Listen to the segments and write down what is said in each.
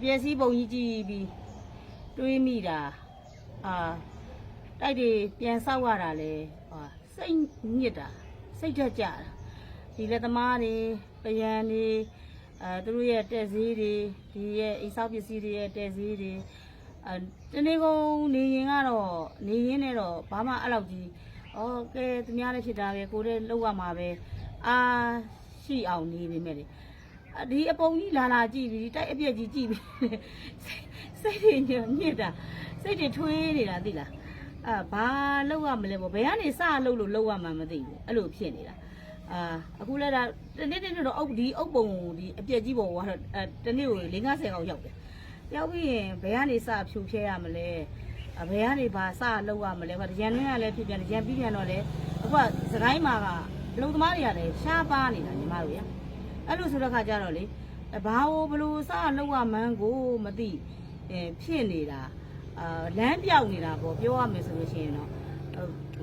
အပြည့်စည်းပုံကြီးကြည့်ပြီးတွေးမိတာအာတိုက်တွေပြန်ဆောက်ရတာလေဟာစိတ်ညစ်တာစိတ်ဓာတ်ကြတာဒီလက်သမားတွေပယံတွေအဲသူတို့ရဲ့တက်စည်းတွေဒီရဲ့အိမ်ဆောက်ပစ္စည်းတွေရဲ့တက်စည်းတွေအဲတနေ့ကုန်နေရင်ကတော့နေရင်းနဲ့တော့ဘာမှအဲ့လောက်ကြီးဩကဲသူများလည်းဖြစ်တာပဲကိုယ်လည်းလောက်ရမှာပဲအာရှိအောင်နေပြီမဲ့လေအ ဒီအပုံကြီးလာလာကြည့်ပြီးတိုက်အပြက်ကြီးကြည့်ပြီးစိတ်တွေညစ်ညစ်တာစိတ်တွေထွေးနေတာသိလားအာဘာလောက်ရမလဲပေါ့ဘယ်ကနေစလောက်လို့လောက်ရမှမသိဘူးအဲ့လိုဖြစ်နေတာအာအခုလည်းဒါတနေ့တနေ့တော့အုပ်ဒီအုပ်ပုံဒီအပြက်ကြီးပုံကတော့အဲတနေ့ကို50ကောင်ရောက်တယ်ရောက်ပြီးရင်ဘယ်ကနေစဖြူဖြဲရမလဲအဘယ်ကနေဘာစလောက်ရမလဲဟိုရန်တွင်းကလည်းဖြစ်ပြန်ရန်ပြီးပြန်တော့လေအခုကစကိုင်းမှာကအလုံသမားတွေကလည်းရှားပါနေတာညီမတို့ရ အဲ့လိုဆိုတဲ့ခါကျတော့လေဘာကိုဘလို့စလောက်ရမှန်းကိုမသိအဲဖြစ်နေတာအာလမ်းပြောက်နေတာပေါ့ပြောရမယ်ဆိုလို့ရှိရင်တော့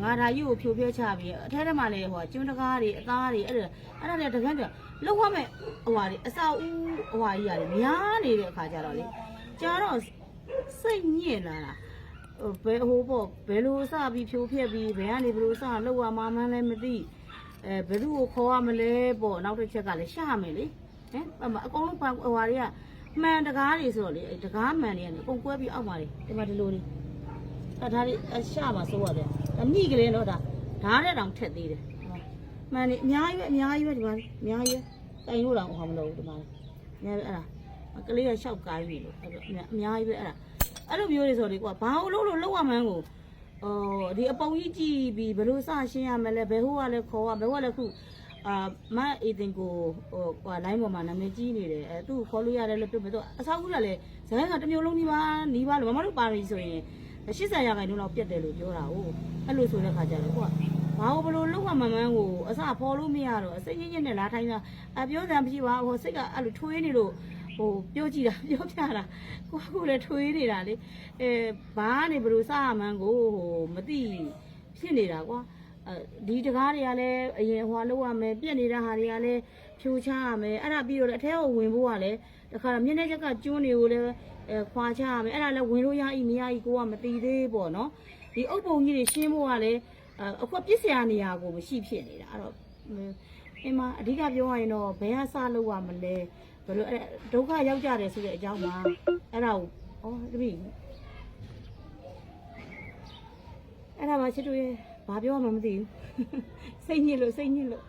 ငါဒါကြီးကိုဖြိုဖျက်ချပြီးအထက်ထဲမှာလည်းဟိုကျွန်းတကားတွေအသားတွေအဲ့ဒါအဲ့ဒါလည်းတကန်းပြလောက်ရမယ်ဟိုဟာတွေအစာဦးဟိုဟာကြီးရတယ်များနေတဲ့အခါကျတော့လေကြာတော့စိတ်ညစ်လာတာဟိုဘယ်ဟိုပေါ့ဘယ်လိုစပြီးဖြိုဖျက်ပြီးဘယ်ကနေဘယ်လိုစလောက်ရမှန်းလည်းမသိ အဲဘယ်သူကိုခေါ်ရမလဲပေါ့နောက်တစ်ချက်ကလည်းရှာမယ်လေဟမ်အမအကုန်လုံးဟိုဟာတွေကမှန်တကားတွေဆိုတော့လေအဲတကားမှန်တွေကနေပုံကွဲပြီးအောက်မှာလေဒီမှာဒီလိုလေးအဲဒါလေးအရှာမှာစိုးရတယ်ဒါညှိကလေးတော့ဒါဓာတ်တဲ့တောင်ထက်သေးတယ်ဟောမှန်နေအများကြီးပဲအများကြီးပဲဒီမှာအများကြီးပဲတိုင်လို့တော့ဟောမလို့ဒီမှာအများကြီးအဲ့ဒါကလေးကရှောက်ကိုင်းပြီလို့အဲ့ဒါအများကြီးပဲအဲ့ဒါအဲ့လိုမျိုးတွေဆိုလေကွာဘာလို့လို့လောက်ရမှန်းကို အော်ဒီအပုံကြီးကြည့်ပြီးဘယ်လိုစရှင်းရမလဲဘယ်ဟိုကလည်းခေါ်ရဘယ်ဟိုကလည်းခုအာမအေတင်ကိုဟိုဟိုလိုင်းပေါ်မှာနာမည်ကြီးနေတယ်အဲသူ့ကိုခေါ်လို့ရတယ်လို့ပြောပြီးတော့အဆောက်အဦကလည်းဇလန်ကတစ်မျိုးလုံးနီးပါးနီးပါးလို့မမတို့ပါရီဆိုရင်80ရာခိုင်နှုန်းလောက်ပြတ်တယ်လို့ပြောတာဟုတ်အဲ့လိုဆိုတဲ့ခါကျတော့ကိုကဘာလို့ဘလို့လောက်မှမမှန်းကိုအစဖော်လို့မရတော့အစိမ့်ညစ်နဲ့လာထိုင်းတာအပြောစံမရှိပါဟိုစိတ်ကအဲ့လိုထွေးနေလို့ ဟိုပြောကြည့်တာပြောပြတာကိုကကိုလည်းထွေးနေတာလေအဲဘာကနေဘလို့စရမှန်းကိုဟိုမသိဖြစ်နေတာကွာအဲဒီတကားတွေကလည်းအရင်ဟိုလောက်ရမယ်ပြက်နေတဲ့ဟာတွေကလည်းဖြိုချရမယ်အဲ့ဒါပြီးတော့လည်းအထဲကိုဝင်ဖို့ကလည်းတခါတော့မျက်နှာချက်ကကျွန်းတွေကိုလည်းအဲခွာချရမယ်အဲ့ဒါလည်းဝင်လို့ရဤမရဤကိုကမသိသေးပေါ့နော်ဒီအုပ်ပုံကြီးတွေရှင်းဖို့ကလည်းအခုပြစ်စရာနေရာကိုမရှိဖြစ်နေတာအဲ့တော့ အင်းမအဓိကပြောရရင်တော့ဘယ်ဟာစလို့ရမလဲဘယ်လိုအဲ့ဒုက္ခရောက်ကြတယ်ဆိုတဲ့အကြောင်းမှာအဲ့ဒါကိုဩတပည့်အဲ့ဒါမှချစ်တို့ရဲ့ဘာပြောမှမသိဘူးစိတ်ညစ်လို့စိတ်ညစ်လို့